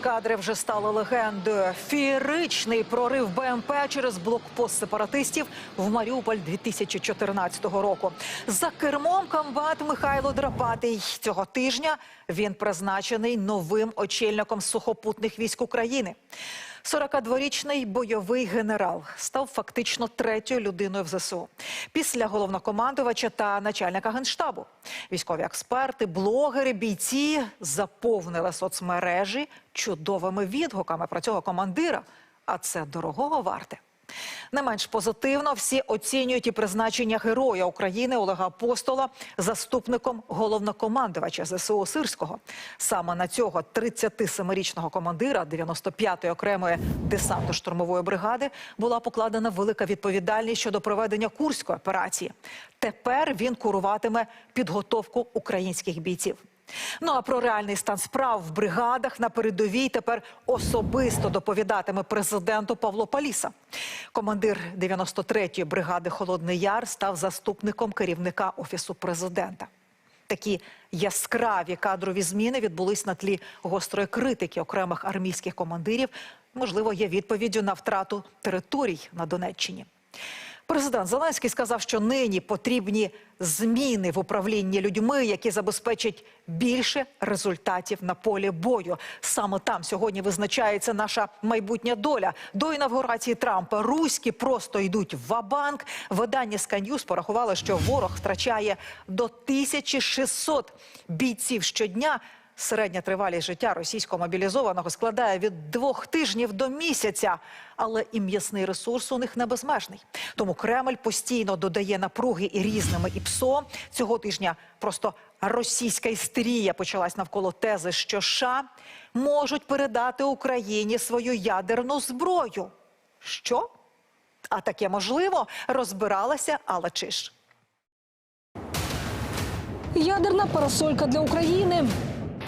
Кадри вже стали легендою. Фієричний прорив БМП через блокпост сепаратистів в Маріуполь 2014 року. За кермом комбат Михайло Драпатий. Цього тижня він призначений новим очільником сухопутних військ України. 42-річний бойовий генерал став фактично третьою людиною в ЗСУ після головнокомандувача та начальника генштабу. Військові експерти, блогери, бійці заповнили соцмережі чудовими відгуками про цього командира. А це дорогого варте. Не менш позитивно всі оцінюють і призначення героя України Олега Апостола заступником головнокомандувача ЗСУ Сирського. Саме на цього 37-річного командира 95-ї окремої десантно-штурмової бригади була покладена велика відповідальність щодо проведення курської операції. Тепер він куруватиме підготовку українських бійців. Ну а про реальний стан справ в бригадах на передовій тепер особисто доповідатиме президенту Павло Паліса. Командир 93-ї бригади Холодний Яр став заступником керівника офісу президента. Такі яскраві кадрові зміни відбулись на тлі гострої критики окремих армійських командирів. Можливо, є відповіддю на втрату територій на Донеччині. Президент Зеленський сказав, що нині потрібні зміни в управлінні людьми, які забезпечать більше результатів на полі бою. Саме там сьогодні визначається наша майбутня доля. До інавгурації Трампа руські просто йдуть в ва-банк. Видання News порахувало, що ворог втрачає до 1600 бійців щодня. Середня тривалість життя російського мобілізованого складає від двох тижнів до місяця, але і м'ясний ресурс у них не безмежний. Тому Кремль постійно додає напруги і різними і ПСО. Цього тижня просто російська істерія почалась навколо тези, що США можуть передати Україні свою ядерну зброю. Що? А таке можливо розбиралася Алла Чиш. Ядерна парасолька для України.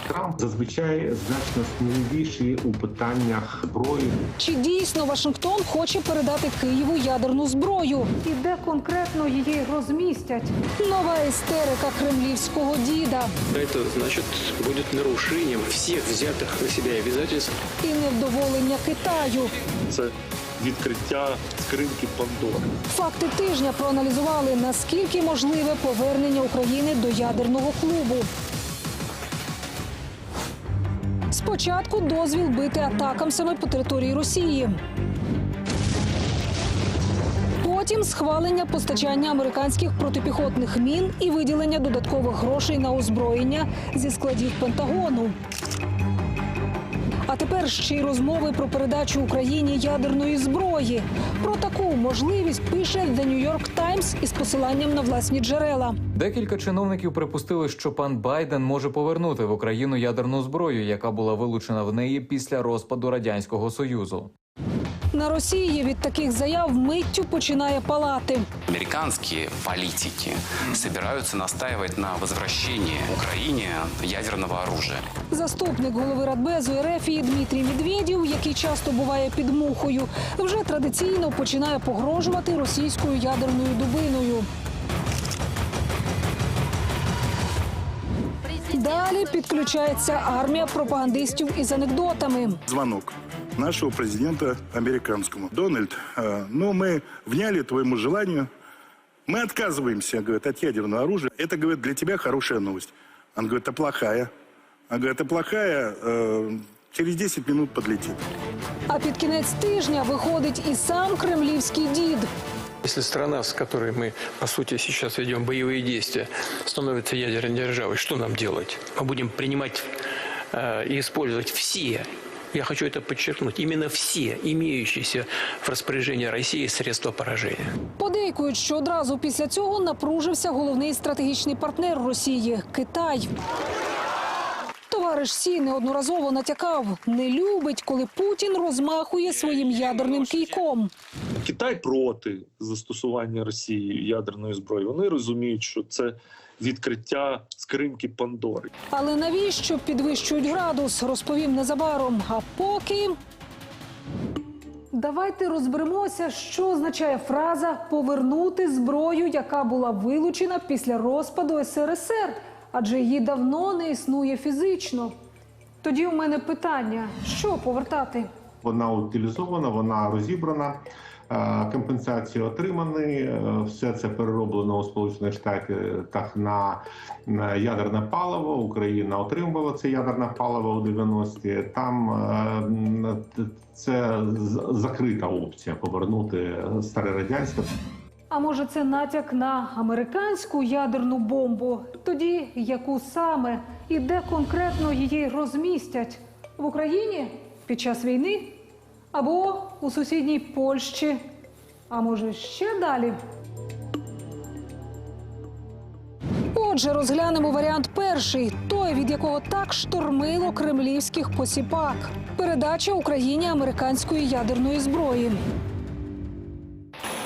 Трамп зазвичай значно сміливіший у питаннях зброї. Чи дійсно Вашингтон хоче передати Києву ядерну зброю? І де конкретно її розмістять? Нова істерика кремлівського діда Это значит будет нарушением всех взятых на себя обязательств. і невдоволення Китаю. це відкриття скриньки Пандори. Факти тижня проаналізували наскільки можливе повернення України до ядерного клубу. Спочатку дозвіл бити атакамсами по території Росії. Потім схвалення постачання американських протипіхотних мін і виділення додаткових грошей на озброєння зі складів Пентагону. Тепер ще й розмови про передачу Україні ядерної зброї. Про таку можливість пише The New York Times із посиланням на власні джерела. Декілька чиновників припустили, що пан Байден може повернути в Україну ядерну зброю, яка була вилучена в неї після розпаду радянського союзу. На Росії від таких заяв миттю починає палати. Американские политики собираются настаивать на возвращении Украине ядерного оружия. Заступник голови Радбезу Ерефії Дмитрій Медведєв, який часто буває під мухою, вже традиційно починає погрожувати російською ядерною дубиною. Далі підключається армія пропагандистів із анекдотами. звонок нашего президента американскому. Дональд, э, ну мы вняли твоему желанию. Мы отказываемся, говорит, от ядерного оружия. Это, говорит, для тебя хорошая новость. Он говорит, а плохая? Он говорит, а плохая э, через 10 минут подлетит. А під кінець тижня виходить і сам кремлівський дід. Если страна, с которой мы, по сути, сейчас ведем боевые действия, становится ядерной державой, что нам делать? Мы будем принимать э, и использовать все, я хочу это подчеркнуть, именно все имеющиеся в распоряжении России средства поражения. Подейкують, що одразу після цього напружився головний стратегічний партнер Росії Китай. Товариш Сі неодноразово натякав, не любить, коли Путін розмахує своїм ядерним кійком. Китай проти застосування Росії ядерної зброї. Вони розуміють, що це відкриття скриньки Пандори. Але навіщо підвищують градус, розповім незабаром. А поки. Давайте розберемося, що означає фраза повернути зброю, яка була вилучена після розпаду СРСР, адже її давно не існує фізично. Тоді у мене питання: що повертати? Вона утилізована, вона розібрана. Компенсації отримані, е, все це перероблено у Сполучених Штатах на ядерне паливо. Україна отримувала це ядерне паливо у 90-ті. Там е, це закрита опція повернути старе радянське. А може, це натяк на американську ядерну бомбу? Тоді яку саме і де конкретно її розмістять в Україні під час війни або у сусідній Польщі? А може ще далі? Отже, розглянемо варіант перший, той, від якого так штормило кремлівських посіпак. Передача Україні американської ядерної зброї.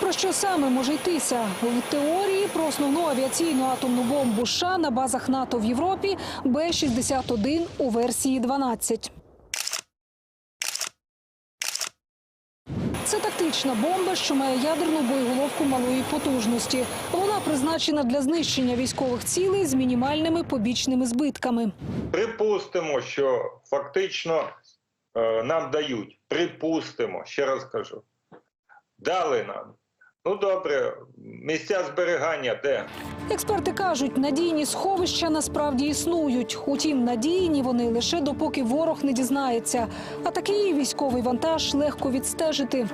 Про що саме може йтися в теорії про основну авіаційну атомну бомбу США на базах НАТО в Європі Б-61 у версії 12. Це тактична бомба, що має ядерну боєголовку малої потужності. Вона призначена для знищення військових цілей з мінімальними побічними збитками. Припустимо, що фактично е, нам дають. Припустимо, ще раз кажу. Дали нам. Ну добре, місця зберігання де? Експерти кажуть, надійні сховища насправді існують. Утім, надійні вони лише допоки ворог не дізнається. А такий військовий вантаж легко відстежити.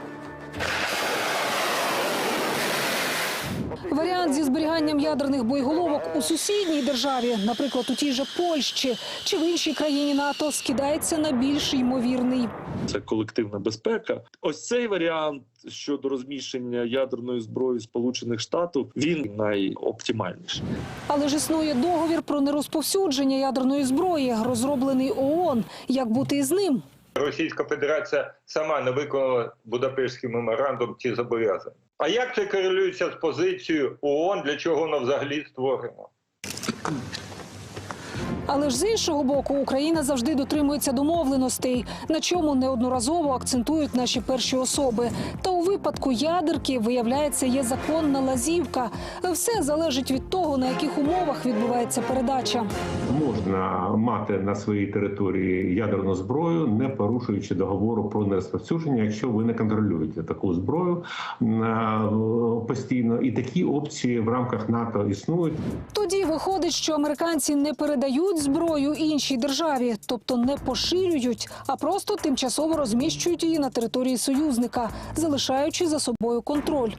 Варіант зі зберіганням ядерних боєголовок у сусідній державі, наприклад, у тій же Польщі чи в іншій країні НАТО, скидається на більш ймовірний. Це колективна безпека. Ось цей варіант щодо розміщення ядерної зброї Сполучених Штатів він найоптимальніший. Але ж існує договір про нерозповсюдження ядерної зброї, розроблений ООН. Як бути із ним? Російська Федерація сама не виконала Будапештський меморандум ці зобов'язання. А як це корелюється з позицією ООН, для чого воно взагалі створено? Але ж з іншого боку, Україна завжди дотримується домовленостей, на чому неодноразово акцентують наші перші особи. Та у випадку ядерки виявляється є законна лазівка. Все залежить від того, на яких умовах відбувається передача. Можна мати на своїй території ядерну зброю, не порушуючи договору про нерозповсюдження, якщо ви не контролюєте таку зброю е, постійно. І такі опції в рамках НАТО існують. Тоді виходить, що американці не передають зброю іншій державі, тобто не поширюють, а просто тимчасово розміщують її на території союзника, залишаючи за собою контроль.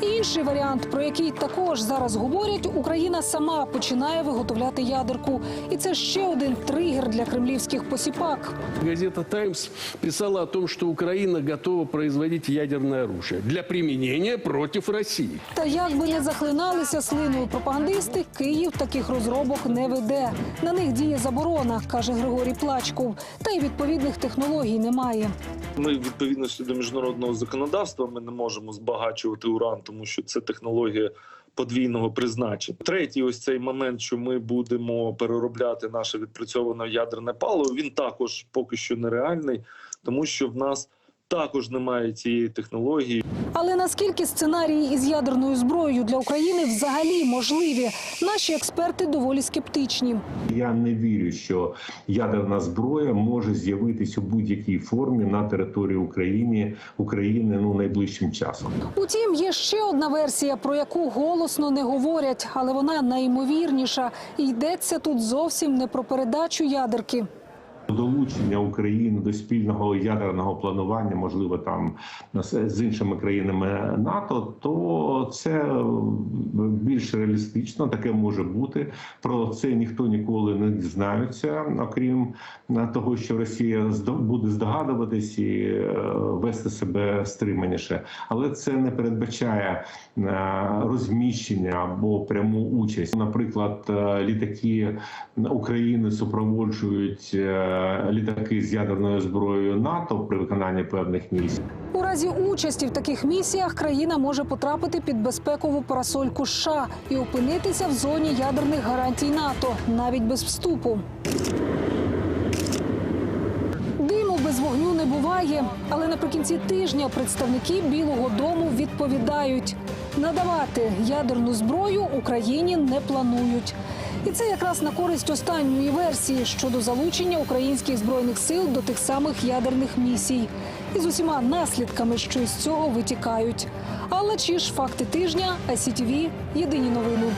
Інший варіант, про який також зараз говорять, Україна сама починає виготовляти ядерку, і це ще один тригер для кремлівських посіпак. Газета «Таймс» писала о том, что Украина готова производить ядерное оружие для применения против России. Та як би не захлиналися слиною пропагандисти, Київ таких розробок не веде. На них діє заборона, каже Григорій Плачков. Та й відповідних технологій немає. Ми відповідності до міжнародного законодавства ми не можемо збагачувати уран, тому що це технологія подвійного призначення. Третій, ось цей момент, що ми будемо переробляти наше відпрацьоване ядерне паливо. Він також поки що нереальний, тому що в нас також немає цієї технології. Але наскільки сценарії із ядерною зброєю для України взагалі можливі? Наші експерти доволі скептичні. Я не вірю, що ядерна зброя може з'явитись у будь-якій формі на території України України ну найближчим часом. Утім, є ще одна версія, про яку голосно не говорять, але вона найімовірніша. І йдеться тут зовсім не про передачу ядерки. Долучення України до спільного ядерного планування, можливо, там з іншими країнами НАТО, то це е, більш реалістично, таке може бути. Про це ніхто ніколи не дізнається, окрім е, того, що Росія буде здогадуватись і е, вести себе стриманіше, але це не передбачає розміщення або пряму участь. Наприклад, літаки України супроводжують літаки з ядерною зброєю НАТО при виконанні певних місій. У разі участі в таких місіях країна може потрапити під безпекову парасольку США і опинитися в зоні ядерних гарантій НАТО навіть без вступу. Диму без вогню не буває. Але наприкінці тижня представники Білого Дому відповідають: надавати ядерну зброю Україні не планують. І це якраз на користь останньої версії щодо залучення українських збройних сил до тих самих ядерних місій і з усіма наслідками, що із цього витікають. Алла Чіш, факти тижня, ICTV, єдині новини.